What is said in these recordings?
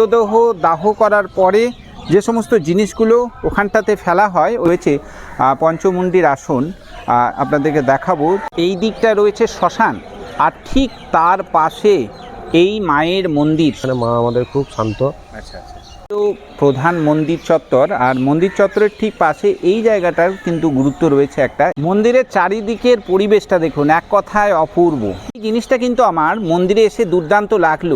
মৃতদেহ দাহ করার পরে যে সমস্ত জিনিসগুলো ওখানটাতে ফেলা হয় রয়েছে আহ, পঞ্চমুণ্ডির আসন আপনাদেরকে দেখাবো। এই দিকটা রয়েছে শ্মশান আর ঠিক তার পাশে এই মায়ের মন্দির। মা আমাদের খুব শান্ত। আচ্ছা আচ্ছা। প্রধান মন্দির চত্বর, আর মন্দির চত্বরের ঠিক পাশে এই জায়গাটার কিন্তু গুরুত্ব রয়েছে একটা। মন্দিরের চারিদিকের পরিবেশটা দেখুন, এক কথায় অপূর্ব। এই জিনিসটা কিন্তু আমার মন্দিরে এসে দুর্দান্ত লাগল।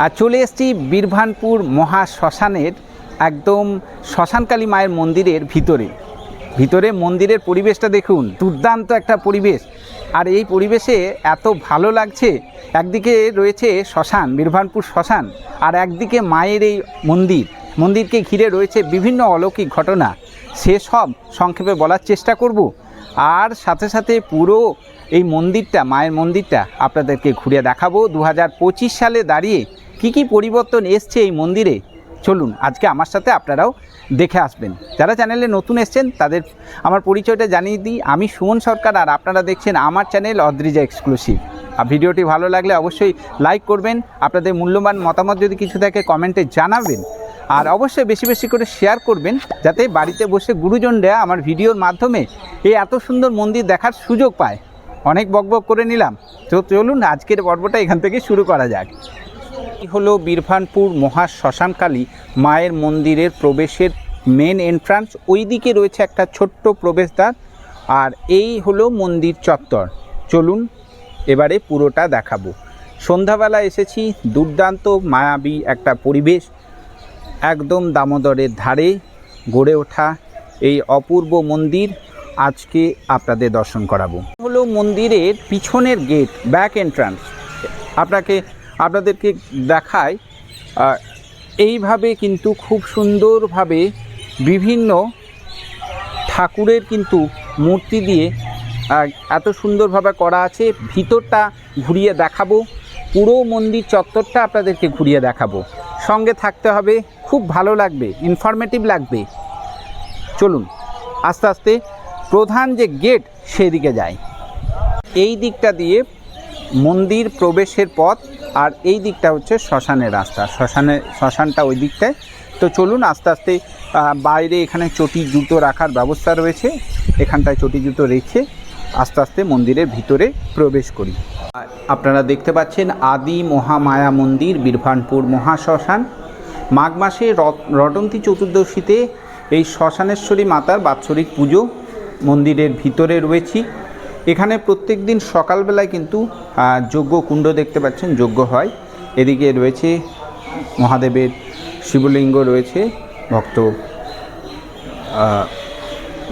আর চলে এসেছি বীরভানপুর মহা শ্মশানের একদম শ্মশানকালী মায়ের মন্দিরের ভিতরে। ভিতরে মন্দিরের পরিবেশটা দেখুন, দুর্দান্ত একটা পরিবেশ। আর এই পরিবেশে এত ভালো লাগছে, একদিকে রয়েছে শ্মশান, বীরভানপুর শ্মশান, আর একদিকে মায়ের এই মন্দির। মন্দিরকে ঘিরে রয়েছে বিভিন্ন অলৌকিক ঘটনা। সেসব সংক্ষেপে বলার চেষ্টা করব। আর সাথে সাথে পুরো এই মন্দিরটা, মায়ের মন্দিরটা আপনাদেরকে ঘুরে দেখাবো। দু হাজার পঁচিশ সালে দাঁড়িয়ে কি কি পরিবর্তন এসছে এই মন্দিরে? চলুন, আজকে আমার সাথে আপনারাও দেখে আসবেন। যারা চ্যানেলে নতুন এসছেন, তাদের আমার পরিচয়টা জানিয়ে দিই। আমি সুমন সরকার, আর আপনারা দেখছেন আমার চ্যানেল অদ্রিজা এক্সক্লুসিভ আর ভিডিওটি ভালো লাগলে অবশ্যই লাইক করবেন। আপনাদের মূল্যবান মতামত যদি কিছু থাকে কমেন্টে জানাবেন। আর অবশ্যই বেশি বেশি করে শেয়ার করবেন, যাতে বাড়িতে বসে গুরুজনরা আমার ভিডিওর মাধ্যমে এই এত সুন্দর মন্দির দেখার সুযোগ পায়। অনেক বকবক করে নিলাম। তো চলুন, আজকের পর্বটা এখান থেকে শুরু করা যাক। হলো বীরভানপুর মহা শ্মশানকালী মায়ের মন্দিরের প্রবেশের মেন এন্ট্রান্স ওই দিকে রয়েছে একটা ছোট্ট প্রবেশদ্বার আর এই হলো মন্দির চত্বর। চলুন এবারে পুরোটা দেখাবো। সন্ধ্যাবেলা এসেছি, দুর্দান্ত মায়াবী একটা পরিবেশ, একদম দামোদরের ধারে গড়ে ওঠা এই অপূর্ব মন্দির। আজকে আপনাদের দর্শন করাবো। হলো মন্দিরের পিছনের গেট ব্যাক এন্ট্রান্স আপনাকে আপনাদেরকে দেখায় এইভাবে কিন্তু খুব সুন্দরভাবে বিভিন্ন ঠাকুরের কিন্তু মূর্তি দিয়ে এত সুন্দরভাবে করা আছে। ভিতরটা ঘুরিয়ে দেখাবো, পুরো মন্দির চত্বরটা আপনাদেরকে ঘুরিয়ে দেখাবো। সঙ্গে থাকতে হবে, খুব ভালো লাগবে ইনফরমেটিভ লাগবে। চলুন, আস্তে আস্তে প্রধান যে গেট সেদিকে যায় এই দিকটা দিয়ে মন্দির প্রবেশের পথ আর এই দিকটা হচ্ছে শ্মশানের রাস্তা। শ্মশানে, শ্মশানটা ওই দিকটায়। তো চলুন আস্তে আস্তে বাইরে এখানে চটি জুতো রাখার ব্যবস্থা রয়েছে। এখানটায় চটি জুতো রেখে আস্তে আস্তে মন্দিরের ভিতরে প্রবেশ করি। আপনারা দেখতে পাচ্ছেন আদি মহামায়া মন্দির, বীরভানপুর মহাশ্মশান। মাঘ মাসে রটন্তী চতুর্দশীতে এই শ্মশানেশ্বরী মাতার বাৎসরিক পুজো মন্দিরের ভিতরে রয়েছি। এখানে প্রত্যেক দিন সকালবেলায় কিন্তু যজ্ঞ কুণ্ড দেখতে পাচ্ছেন, যজ্ঞ হয়। এদিকে রয়েছে মহাদেবের শিবলিঙ্গ রয়েছে, ভক্ত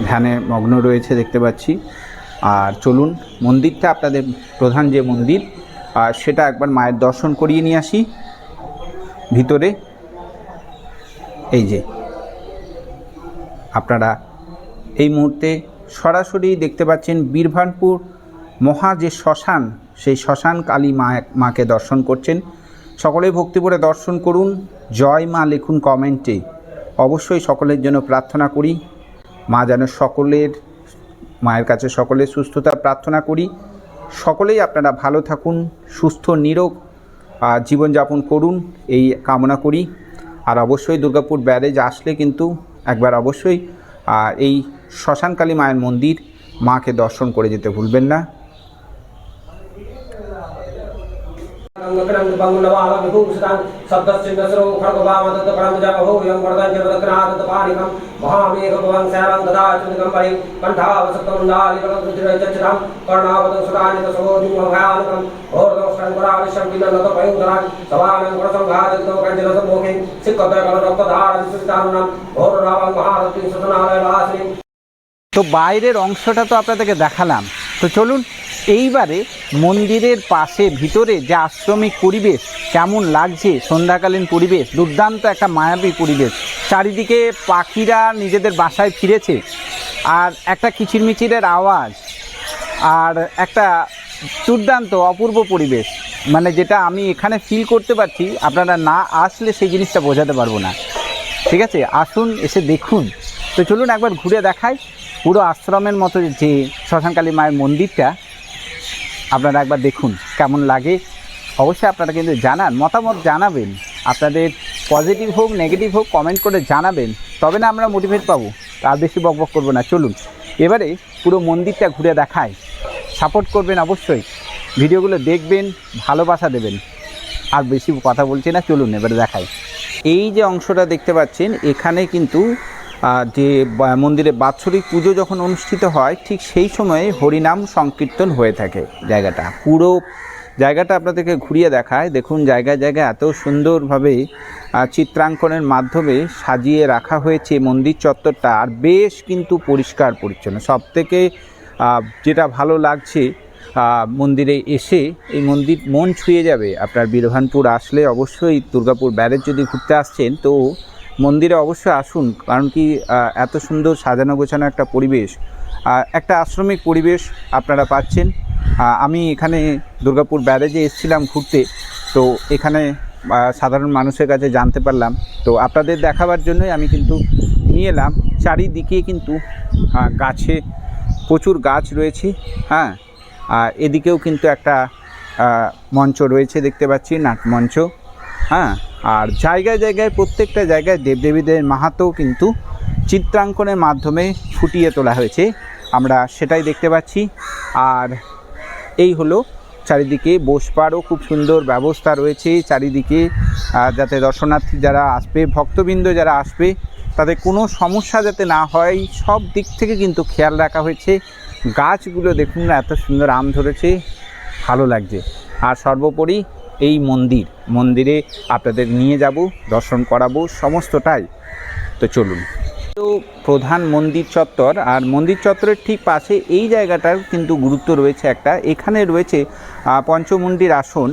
ধ্যানে মগ্ন রয়েছে দেখতে পাচ্ছি। আর চলুন, মন্দিরটা আপনাদের প্রধান যে মন্দির আর সেটা একবার মায়ের দর্শন করিয়ে নিয়ে আসি। ভিতরে, এই যে, আপনারা এই মুহূর্তে সরাসরি দেখতে পাচ্ছেন বীরভানপুর মহা যে শ্মশান, সেই শ্মশান কালী মা মাকে দর্শন করছেন। সকলেই ভক্তি করে দর্শন করুন। জয় মা লিখুন কমেন্টে। অবশ্যই সকলের জন্য প্রার্থনা করি। মা যেন সকলের, মায়ের কাছে সকলের সুস্থতা প্রার্থনা করি। সকলেই আপনারা ভালো থাকুন, সুস্থ, নিরোগ জীবনযাপন করুন, এই কামনা করি। আর অবশ্যই দুর্গাপুর ব্যারেজ আসলে কিন্তু একবার অবশ্যই এই শ্মশানকালী মায়ের মন্দির মাকে দর্শন করে যেতে ভুলবেন না। তো বাইরের অংশটা তো আপনাদেরকে দেখালাম। তো চলুন, এইবারে মন্দিরের পাশে, ভিতরে যে আশ্রমিক পরিবেশ, কেমন লাগছে, সন্ধ্যাকালীন পরিবেশ, দুর্দান্ত একটা মায়াবী পরিবেশ। চারিদিকে পাখিরা নিজেদের বাসায় ফিরেছে, আর একটা কিচিরমিচিরের আওয়াজ, আর একটা দুর্দান্ত, অপূর্ব পরিবেশ। মানে যেটা আমি এখানে ফিল করতে পারছি, আপনারা না আসলে সেই জিনিসটা বোঝাতে পারব না। ঠিক আছে? আসুন, এসে দেখুন। তো চলুন একবার ঘুরে দেখাই। পুরো আশ্রমের মতো যে শ্মশানকালী মায়ের মন্দিরটা, আপনারা একবার দেখুন কেমন লাগে। অবশ্যই আপনারা কিন্তু জানান, মতামত জানাবেন। আপনাদের পজিটিভ হোক নেগেটিভ হোক কমেন্ট করে জানাবেন। তবে না আমরা মোটিভেট পাবো, আর বেশি বকবক করব না। চলুন, এবারে পুরো মন্দিরটা ঘুরে দেখায় সাপোর্ট করবেন অবশ্যই। ভিডিওগুলো দেখবেন, ভালোবাসা দেবেন। আর বেশি কথা বলছি না, চলুন এবারে দেখাই। এই যে অংশটা দেখতে পাচ্ছেন, এখানে কিন্তু যে মন্দিরে বাৎসরিক পুজো যখন অনুষ্ঠিত হয়, ঠিক সেই সময়ে হরিনাম সংকীর্তন হয়ে থাকে জায়গাটা। পুরো জায়গাটা আপনাদেরকে ঘুরিয়ে দেখায়। দেখুন, জায়গায় জায়গায় এত সুন্দরভাবে চিত্রাঙ্কনের মাধ্যমে সাজিয়ে রাখা হয়েছে মন্দির চত্বরটা। আর বেশ কিন্তু পরিষ্কার পরিচ্ছন্ন। সব থেকে যেটা ভালো লাগছে মন্দিরে এসে এই মন্দির মন ছুঁয়ে যাবে। আপনার বীরভানপুর আসলে অবশ্যই দুর্গাপুর ব্যারেজ যদি ঘুরতে আসছেন, তো মন্দিরে অবশ্যই আসুন, কারণ কি এত সুন্দর সাজানো গোছানো একটা পরিবেশ। একটা আশ্রমিক পরিবেশ আপনারা পাচ্ছেন। আমি এখানে দুর্গাপুর ব্যারেজে এসেছিলাম ঘুরতে, তো এখানে সাধারণ মানুষের কাছে জানতে পারলাম। তো আপনাদের দেখাবার জন্যই আমি কিন্তু নিয়ে এলাম। চারিদিকে কিন্তু গাছে প্রচুর গাছ রয়েছে হ্যাঁ? এদিকেও কিন্তু একটা মঞ্চ রয়েছে দেখতে পাচ্ছি নাট মঞ্চ হ্যাঁ আর জায়গায় জায়গায়, প্রত্যেকটা জায়গায় দেবদেবীদের মাহাতো কিন্তু চিত্রাঙ্কনের মাধ্যমে ফুটিয়ে তোলা হয়েছে। আমরা সেটাই দেখতে পাচ্ছি। আর এই হলো চারিদিকে বসবারও খুব সুন্দর ব্যবস্থা রয়েছে চারিদিকে যাতে দর্শনার্থী যারা আসবে, ভক্তবৃন্দ যারা আসবে, তাদের কোনো সমস্যা যাতে না হয়, সব দিক থেকে কিন্তু খেয়াল রাখা হয়েছে। গাছগুলো দেখুন না, এত সুন্দর আম ধরেছে, ভালো লাগছে। আর সর্বোপরি এই মন্দির, মন্দিরে আপনাদের নিয়ে যাব, দর্শন করাবো, সমস্তটাই। তো চলুন। তো প্রধান মন্দির চত্বর, আর মন্দির চত্বরের ঠিক পাশে এই জায়গাটার কিন্তু গুরুত্ব রয়েছে একটা। এখানে রয়েছে পঞ্চমুণ্ডির আসন।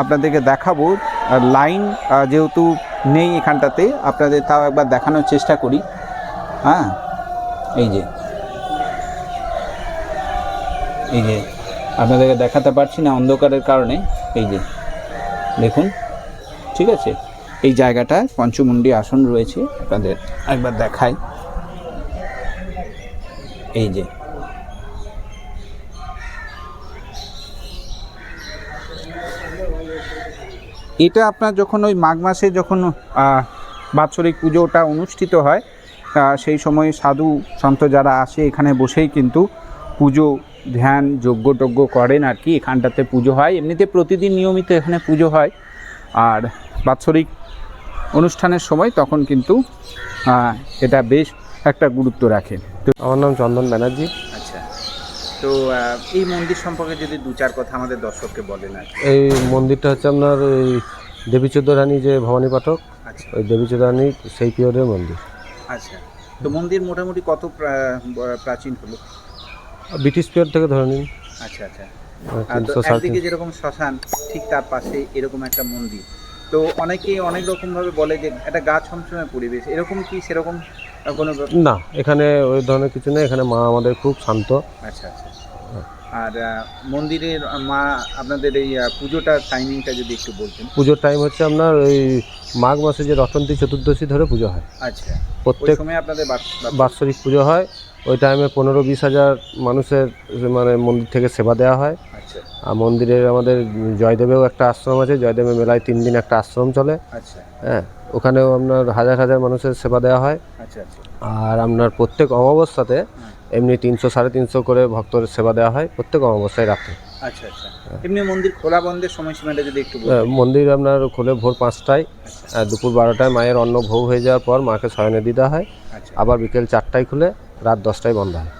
আপনাদেরকে দেখাবো লাইন যেহেতু নেই এখানটাতে, আপনাদের তাও একবার দেখানোর চেষ্টা করি। হ্যাঁ এই যে। এই যে, আপনাদেরকে দেখাতে পারছি না অন্ধকারের কারণে। এই যে। দেখুন, ঠিক আছে? এই জায়গাটায় পঞ্চমুণ্ডি আসন রয়েছে, আপনাদের একবার দেখাই। এই যে। এটা আপনার যখন ওই মাঘ মাসে যখন বাৎসরিক পুজোটা অনুষ্ঠিত হয় সেই সময় সাধু সন্ত যারা আসে এখানে বসেই কিন্তু পুজো ধ্যান যজ্ঞ টজ্ঞ করেন আর কি এখানটাতে পুজো হয়। এমনিতে প্রতিদিন নিয়মিত এখানে পুজো হয়। আর বাৎসরিক অনুষ্ঠানের সময় তখন কিন্তু এটা বেশ একটা গুরুত্ব রাখে। তো আমার নাম চন্দন ব্যানার্জি। আচ্ছা। তো এই মন্দির সম্পর্কে যদি দু চার কথা আমাদের দর্শককে বলেন আর এই মন্দিরটা হচ্ছে আপনার ওই দেবীচোদ্দ রানী যে ভবানী পাঠক আচ্ছা। ওই দেবীচোদ্দ রানী সেই পিরিয়ডের মন্দির। আচ্ছা। তো মন্দির মোটামুটি কত প্রাচীন হলো? ব্রিটিশ পিরিয়ড থেকে ধরে নিন। আচ্ছা আচ্ছা। একদিকে যেরকম শ্মশান ঠিক তার পাশে এরকম একটা মন্দির। তো অনেকে অনেক রকম ভাবে বলে যে একটা গা ছমছমে পরিবেশ। এরকম কি সেরকম কোনো না এখানে ওই ধরনের কিছু নেই। এখানে মা আমাদের খুব শান্ত। আচ্ছা আচ্ছা। আর মন্দিরের মা আপনাদের এই পুজোটার টাইমিংটা যদি একটু বলতেন। পুজোর টাইম হচ্ছে আপনার ওই মাঘ মাসে যে রটন্তী চতুর্দশী ধরে পুজো হয়। আচ্ছা। প্রত্যেক সময় আপনাদের বাৎসরিক পুজো। হয়। ওই টাইমে পনেরো বিশ হাজার মানুষের মানে মন্দির থেকে সেবা দেওয়া হয়। আচ্ছা। আর মন্দিরের আমাদের জয়দেবেও একটা আশ্রম আছে। জয়দেবের মেলায় তিন দিন একটা আশ্রম চলে। আচ্ছা। হ্যাঁ ওখানেও আপনার হাজার হাজার মানুষের সেবা দেওয়া হয়। আচ্ছা আর আপনার প্রত্যেক অমাবস্যাতে এমনি তিনশো সাড়ে তিনশো করে ভক্তর সেবা দেওয়া হয় প্রত্যেক অমাবস্যায় রাতে আচ্ছা আচ্ছা। এমনি মন্দির খোলা বন্ধের সময়সীমাটা যদি একটু মন্দির আপনার খোলে ভোর পাঁচটায় আচ্ছা। দুপুর বারোটায় মায়ের অন্ন ভোগ হয়ে যাওয়ার পর মাকে শয়নে দিতে হয়। আচ্ছা। আবার বিকেল চারটায় খুলে রাত দশটায় বন্ধ হয়।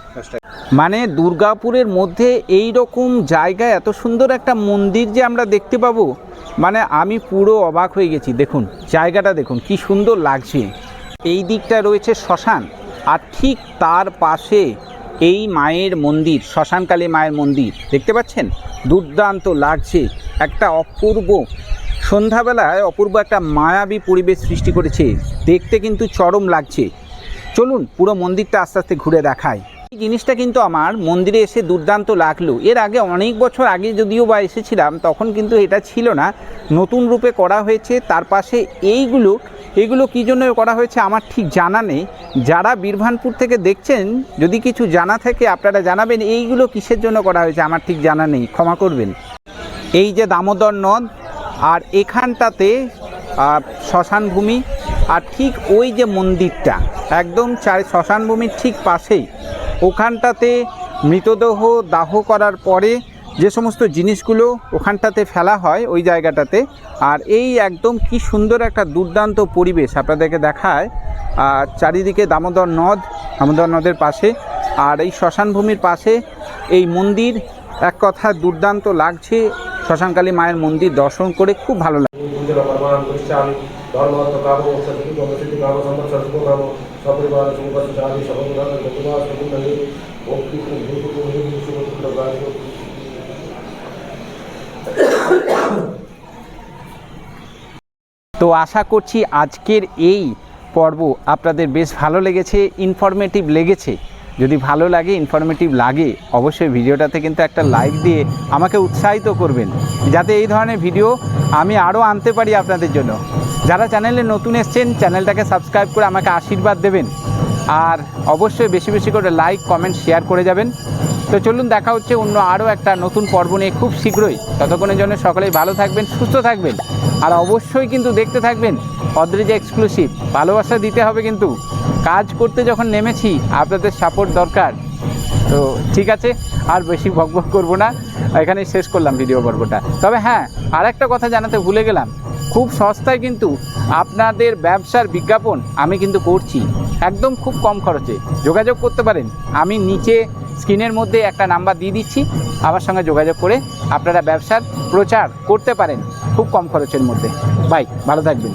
মানে দুর্গাপুরের মধ্যে এই রকম জায়গায় এত সুন্দর একটা মন্দির যে আমরা দেখতে পাবো মানে আমি পুরো অবাক হয়ে গেছি। দেখুন জায়গাটা দেখুন কি সুন্দর লাগছে। এই দিকটা রয়েছে শ্মশান। আর ঠিক তার পাশে এই মায়ের মন্দির, শ্মশানকালী মায়ের মন্দির, দেখতে পাচ্ছেন? দুর্দান্ত লাগছে। একটা অপূর্ব, সন্ধ্যাবেলায় অপূর্ব একটা মায়াবী পরিবেশ সৃষ্টি করেছে। দেখতে কিন্তু চরম লাগছে। চলুন পুরো মন্দিরটা আস্তে আস্তে ঘুরে দেখায় জিনিসটা কিন্তু আমার মন্দিরে এসে দুর্দান্ত লাগল। এর আগে অনেক বছর আগে যদিও বা এসেছিলাম তখন কিন্তু এটা ছিল না। নতুন রূপে করা হয়েছে তার পাশে এইগুলো এগুলো কী জন্য করা হয়েছে আমার ঠিক জানা নেই। যারা বীরভানপুর থেকে দেখছেন যদি কিছু জানা থাকে আপনারা জানাবেন এইগুলো কিসের জন্য করা হয়েছে আমার ঠিক জানা নেই ক্ষমা করবেন। এই যে দামোদর নদ আর এখানটাতে আহ, শ্মশান ভূমি আর ঠিক ওই যে মন্দিরটা একদম চার শ্মশান ভূমির ঠিক পাশেই। ওখানটাতে মৃতদেহ দাহ করার পরে যে সমস্ত জিনিসগুলো ওখানটাতে ফেলা হয় ওই জায়গাটাতে, আর এই একদম কি সুন্দর একটা দুর্দান্ত পরিবেশ আপনাদেরকে দেখায়। আর চারিদিকে দামোদর নদ, দামোদর নদের পাশে, আর এই শ্মশান ভূমির পাশে এই মন্দির এক কথা দুর্দান্ত লাগছে। শ্মশানকালী মায়ের মন্দির দর্শন করে খুব ভালো লাগে কাব কাব সম্পদ কাব সপরিবার তো আশা করছি আজকের এই পর্ব আপনাদের বেশ ভালো লেগেছে ইনফরমেটিভ লেগেছে যদি ভালো লাগে ইনফরমেটিভ লাগে অবশ্যই ভিডিওটাতে কিন্তু একটা লাইক দিয়ে আমাকে উৎসাহিত করবেন যাতে এই ধরনের ভিডিও আমি আরও আনতে পারি আপনাদের জন্য যারা চ্যানেলে নতুন এসছেন, চ্যানেলটাকে সাবস্ক্রাইব করে আমাকে আশীর্বাদ দেবেন। আর অবশ্যই বেশি বেশি করে লাইক, কমেন্ট, শেয়ার করে যাবেন। তো চলুন, দেখা হচ্ছে অন্য আরও একটা নতুন পর্ব নিয়ে খুব শীঘ্রই। ততক্ষণের জন্য সকলেই ভালো থাকবেন, সুস্থ থাকবেন। আর অবশ্যই কিন্তু দেখতে থাকবেন অদ্রিজা এক্সক্লুসিভ ভালোবাসা দিতে হবে কিন্তু। কাজ করতে যখন নেমেছি, আপনাদের সাপোর্ট দরকার। তো ঠিক আছে, আর বেশি বকবক করব না। এখানেই শেষ করলাম ভিডিও পর্বটা। তবে হ্যাঁ আর একটা কথা জানাতে ভুলে গেলাম। খুব সস্তায় কিন্তু আপনাদের ব্যবসার বিজ্ঞাপন আমি কিন্তু করছি। একদম খুব কম খরচে। যোগাযোগ করতে পারেন। আমি নিচে স্ক্রিনের মধ্যে একটা নাম্বার দিয়ে দিচ্ছি। আমার সঙ্গে যোগাযোগ করে আপনারা ব্যবসার প্রচার করতে পারেন খুব কম খরচের মধ্যে। বাই, ভালো থাকবেন।